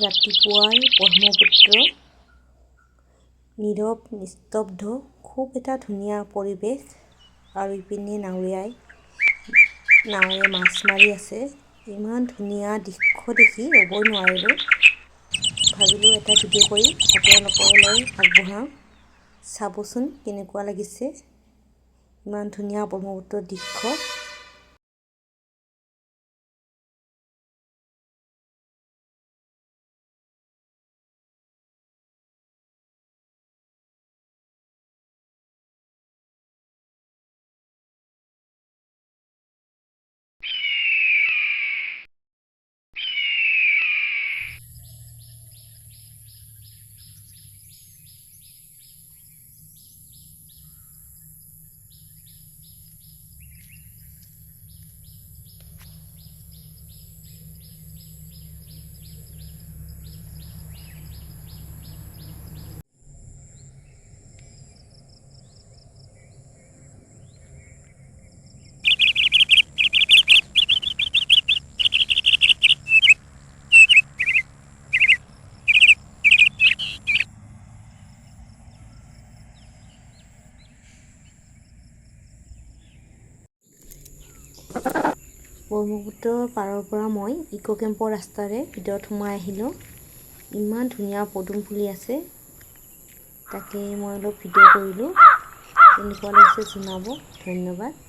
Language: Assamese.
ৰাতিপুৱাই ব্ৰহ্মপুত্ৰ নীৰৱ নিস্তব্ধ খুব এটা ধুনীয়া পৰিৱেশ। আৰু ইপিনে নাৱৰীয়াই নাৱেৰে মাছ মাৰি আছে। ইমান ধুনীয়া দৃশ্য দেখি ৰ'বই নোৱাৰিলোঁ। ভাবিলোঁ এটা ভিডিঅ' কৰি আপোনালোকলৈ আগবঢ়াওঁ। চাবচোন কেনেকুৱা লাগিছে। ইমান ধুনীয়া ব্ৰহ্মপুত্ৰৰ দৃশ্য। ব্ৰহ্মপুত্ৰৰ পাৰৰ পৰা মই ইক' কেম্পৰ ৰাস্তাৰে ভিতৰত সোমাই আহিলোঁ। ইমান ধুনীয়া পদুম ফুলি আছে। তাকে মই অলপ ভিডিঅ' কৰিলোঁ। কেনেকুৱা লাগিছে জনাব? ধন্যবাদ।